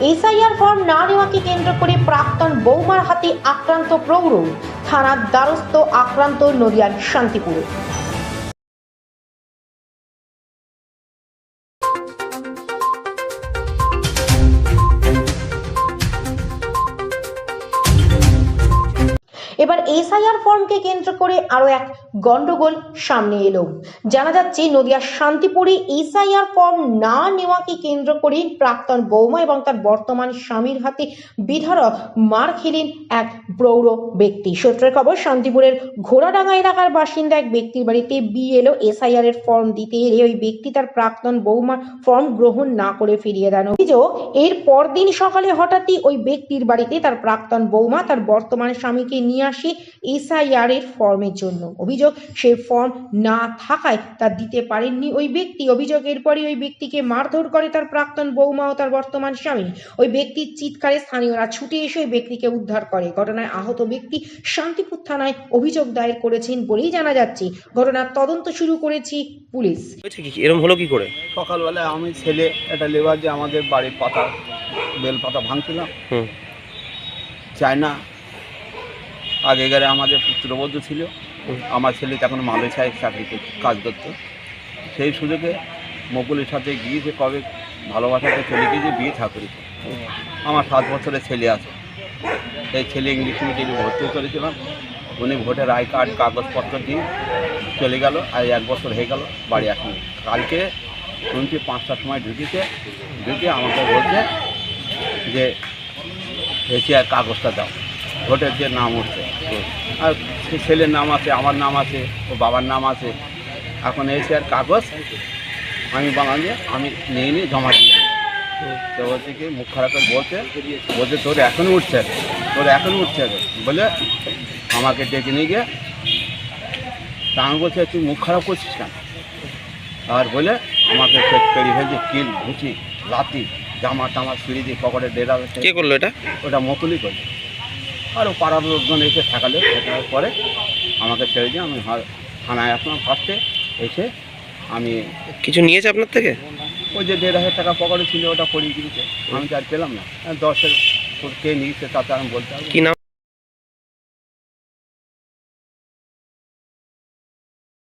SIR form না নেওয়াকে কেন্দ্র করে প্রাক্তন বৌমার হাতে আক্রান্ত প্রৌঢ়, থানার দ্বারস্থ আক্রান্ত নদিয়ার শান্তিপুর। এবার এসআইআর ফর্মকে কেন্দ্র করে আরও এক গন্ডগোল সামনে এলো। জানা যাচ্ছে নদিয়ার শান্তিপুরে এসআইআর ফর্ম না নেওয়াকে কেন্দ্র করে প্রাক্তন বৌমা এবং তার বর্তমান স্বামীর হাতে বিধারক মার খেলেন এক প্রৌঢ় ব্যক্তি। সূত্রের খবর, শান্তিপুরের ঘোড়াডাঙ্গা এলাকার বাসিন্দা এক ব্যক্তির বাড়িতে বিএলও এসআইআর এর ফর্ম দিতে এলে ওই ব্যক্তি তার প্রাক্তন বৌমার ফর্ম গ্রহণ না করে ফিরিয়ে দেন। অভিযোগ, এর পরদিন সকালে হঠাৎই ওই ব্যক্তির বাড়িতে তার প্রাক্তন বৌমা তার বর্তমান স্বামীকে নিয়ে আসে এসআইআর এর ফর্মের জন্য। অভিযোগ সে ফর্ম না থাকায় তা দিতে পারেননি ওই ব্যক্তি। অভিযোগ এরপরই ওই ব্যক্তিকে মারধর করে তার প্রাক্তন বৌমা ও তার বর্তমান স্বামী। ওই ব্যক্তির চিৎকারে স্থানীয়রা ছুটে এসে ওই ব্যক্তিকে উদ্ধার করে। ঘটনায় আহত ব্যক্তি শান্তিপুর থানায় অভিযোগ দায়ের করেছেন বলেই জানা যাচ্ছে। ঘটনার তদন্ত শুরু করেছি পুলিশ। এরম হলো কি করে? সকালবেলায় আমি ছেলে একটা লেবার যে আমাদের বাড়ির পাতা বেল পাতা ভাঙছিলাম। হুম। চায় না আগেকারে আমাদের পুত্রবধূ ছিল। আমার ছেলে তখন মালয়েশিয়ায় চাকরি করত কাজ করতো। সেই সুযোগে মকুলের সাথে গিয়েছে কবে ভালোবাসাতে চলে গিয়েছে বিয়ে ঠাকুরি আমার সাত বছরের ছেলে আছে। সেই ছেলে ইংলিশ মিডিয়ামে ভর্তি করেছিলাম। উনি ভোটের আই কার্ড কাগজপত্র দিয়ে চলে গেল আর এক বছর হয়ে গেল বাড়ি আসেনি। কালকে শুনছি পাঁচটার সময় ঢুকেছে ঢুকে আমাকে বলছে যে এসে আর কাগজটা দাও। ভোটের যে নাম উঠছে। আর সে ছেলের নাম আছে আমার নাম আছে ও বাবার নাম আছে। এখন এসে আর কাগজ আমি বাঙালি আমি নিয়ে নিয়ে জমা দিয়ে। তো বলছে কি মুখ খারাপ করে বলছে বলছে তোর এখনও উঠছে তোর এখনও উঠছে। বলে আমাকে ডেকে নিয়ে গিয়ে। তা আমি বলছি তুই মুখ খারাপ করছিস কেন? আর বলে আমাকে পেড়ি ফেলছে কিল ঘুচি লাতি জামা টামা ছিঁড়ি দিয়ে পকেটে ডেরা কে করল এটা? ওটা মকুলি করল। আর ও পাড়ার লোকজন এসে ঠেকালে ঠেকানোর পরে আমাকে ছেড়ে দিয়ে আমি থানায় আসলাম ফার্স্টে এসে আমি কিছু নিয়েছে আপনার থেকে? ওই যে দেড় হাজার টাকা পকেটে ছিল ওটা পড়িয়ে দিয়েছে। আমি তো আর পেলাম না। দশের কে নিয়েছে তাতে আমি বলতে পারব কি নাম?